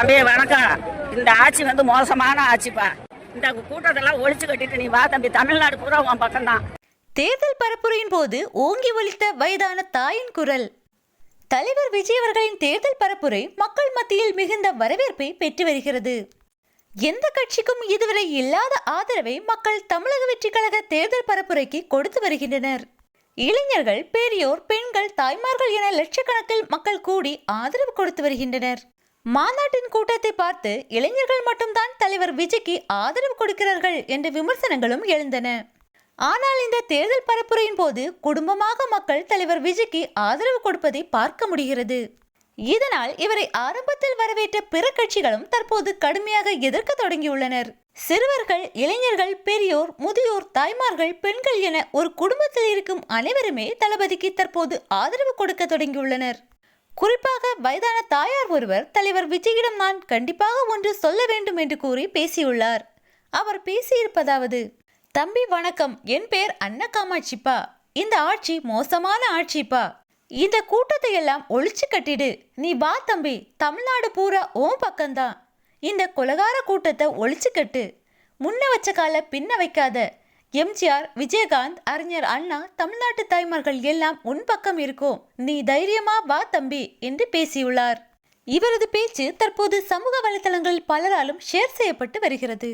தம்பி வணக்கம். இந்த ஆட்சி வந்து மோசமான ஆட்சிப்பா. இந்த கூட்டத்தெல்லாம் ஒழிச்சு கட்டிட்டு நீ வா தம்பி. தமிழ்நாடு பூரா உன் பக்கம்தான். தேர்தல் பரப்புரையின் போது ஓங்கி ஒலித்த வயதான தாயின் குரல். தலைவர் விஜய் அவர்களின் தேர்தல் பரப்புரை மக்கள் மத்தியில் மிகுந்த வரவேற்பை பெற்று வருகிறது. எந்த கட்சிக்கும் இதுவரை இல்லாத ஆதரவை மக்கள் தமிழக வெற்றிக் கழக தேர்தல் பரப்புரைக்கு கொடுத்து வருகின்றனர். இளைஞர்கள் பெரியோர் பெண்கள் தாய்மார்கள் என லட்சக்கணக்கில் மக்கள் கூடி ஆதரவு கொடுத்து வருகின்றனர். மாநாட்டின் கூட்டத்தை பார்த்து இளைஞர்கள் மட்டும்தான் தலைவர் விஜய்க்கு ஆதரவு கொடுக்கிறார்கள் என்ற விமர்சனங்களும் எழுந்தன. ஆனால் இந்த தேர்தல் பரப்புரையின் போது குடும்பமாக மக்கள் தலைவர் விஜய்க்கு ஆதரவு கொடுப்பதை பார்க்க முடிகிறது. இதனால் இவரை ஆரம்பத்தில் வரவேற்ற பிற கட்சிகளும் தற்போது கடுமையாக எதிர்க்க தொடங்கியுள்ளனர். சிறுவர்கள் இளைஞர்கள் பெரியோர் முதியோர் தாய்மார்கள் பெண்கள் என ஒரு குடும்பத்தில் இருக்கும் அனைவருமே தளபதிக்கு தற்போது ஆதரவு கொடுக்க தொடங்கியுள்ளனர். குறிப்பாக வயதான தாயார் ஒருவர் தலைவர் விஜயிடம் நான் கண்டிப்பாக ஒன்று சொல்ல வேண்டும் என்று கூறி பேசியுள்ளார். அவர் பேசியிருப்பதாவது தம்பி வணக்கம் என் பெயர் அன்ன காமாட்சிப்பா இந்த ஆட்சி மோசமான ஆட்சிப்பா. இந்த கூட்டத்தை எல்லாம் ஒழிச்சு கட்டிடு. நீ வா தம்பி தமிழ்நாடு பூரா ஓம் பக்கம்தான். இந்த கொலகார கூட்டத்தை ஒழிச்சு கட்டு. முன்ன வச்ச கால பின்ன வைக்காத. எம்ஜிஆர் விஜயகாந்த் அறிஞர் அண்ணா தமிழ்நாட்டு தாய்மார்கள் எல்லாம் உன் பக்கம் இருக்கும். நீ தைரியமா வா தம்பி என்று பேசியுள்ளார். இவரது பேச்சு தற்போது சமூக வலைதளங்களில் பலராலும் ஷேர் செய்யப்பட்டு வருகிறது.